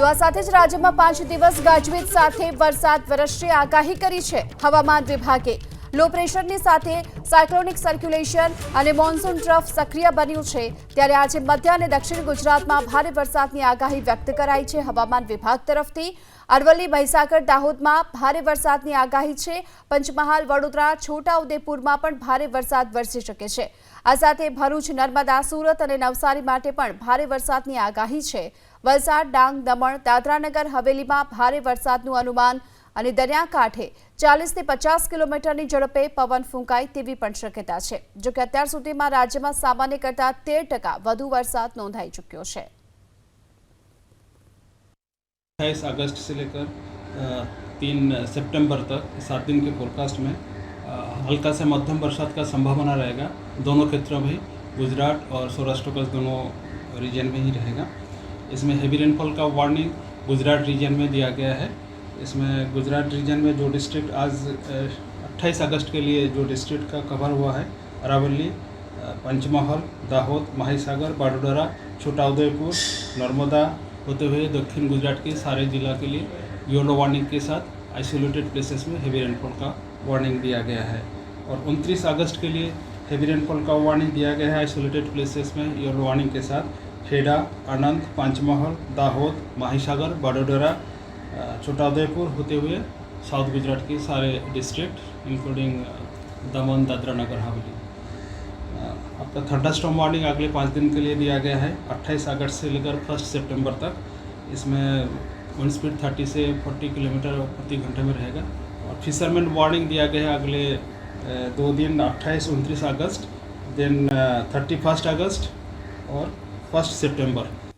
તો આ સાથે જ રાજ્યમાં પાંચ દિવસ ગાજવીજ સાથે વરસાદ વરસશે આગાહી કરી છે હવામાન વિભાગે લો પ્રેશરની સાથે સાયક્લોનિક સર્ક્યુલેશન અને મોન્સૂન ટ્રફ સક્રિય બન્યું છે ત્યારે આજે મધ્ય અને દક્ષિણ ગુજરાતમાં ભારે વરસાદની આગાહી વ્યક્ત કરાઈ છે હવામાન વિભાગ તરફથી અરવલ્લી મહીસાગર દાહોદમાં ભારે વરસાદની આગાહી છે પંચમહાલ વડોદરા છોટાઉદેપુરમાં પણ ભારે વરસાદ વરસી શકે છે આ સાથે ભરૂચ નર્મદા સુરત અને નવસારી માટે પણ ભારે વરસાદની આગાહી છે વલસાડ ડાંગ દમણ દાદરાનગર હવેલીમાં ભારે વરસાદનું અનુમાન અને દરિયા કાઠે 40 થી 50 કિલોમીટરની જળપે પવન ફૂંકાઈ તેવું પણ શક્યતા છે જો કે અત્યાર સુધીમાં રાજ્યમાં સામાન્ય કરતા 13% વધુ વરસાદ નોંધાય ચૂક્યો છે 5 اگસ્ટ થી લઈને 3 સપ્ટેમ્બર સુધીના 7 દિવસના ફોરકાસ્ટમાં હલકા سے મધ્યમ વરસાદ કા સંભાવના રહેગા દોનો ક્ષેત્ર ભી ગુજરાત ઓર સૌરાષ્ટ્ર બસ દોનો રીજન મે હી રહેગા ઇસમે હેવી રેનફોલ કા વોર્નિંગ ગુજરાત રીજન મે દિયા ગયા હૈ इसमें गुजरात रीजन में जो डिस्ट्रिक्ट आज अट्ठाईस अगस्त के लिए जो डिस्ट्रिक्ट का कवर हुआ है अरावली पंचमहल दाहोद महासागर बाडोडरा छोटा उदयपुर नर्मदा होते हुए दक्षिण गुजरात के सारे जिला के लिए योलो वार्निंग के साथ आइसोलेटेड प्लेसेस में हैवी रेनफॉल का वार्निंग दिया गया है और उनतीस अगस्त के लिए हैवी रेनफॉल का वार्निंग दिया गया है आइसोलेटेड प्लेसेस में योलो वार्निंग के साथ खेड़ा अनंत पंचमहल दाहोद माहीसागर बाडोडरा छोटा उदयपुर होते हुए साउथ गुजरात के सारे डिस्ट्रिक्ट इंक्लूडिंग uh, दमन दादरा नगर हवेली uh, आपका थंडा स्टॉम वार्निंग अगले पाँच दिन के लिए दिया गया है 28 अगस्त से लेकर फर्स्ट सितंबर तक इसमें वन स्पीड 30 से 40 किलोमीटर प्रति घंटे में रहेगा और फिशरमैन वार्निंग दिया गया है अगले uh, दो दिन अट्ठाईस उनतीस अगस्त देन थर्टी फर्स्ट अगस्त और फर्स्ट सितंबर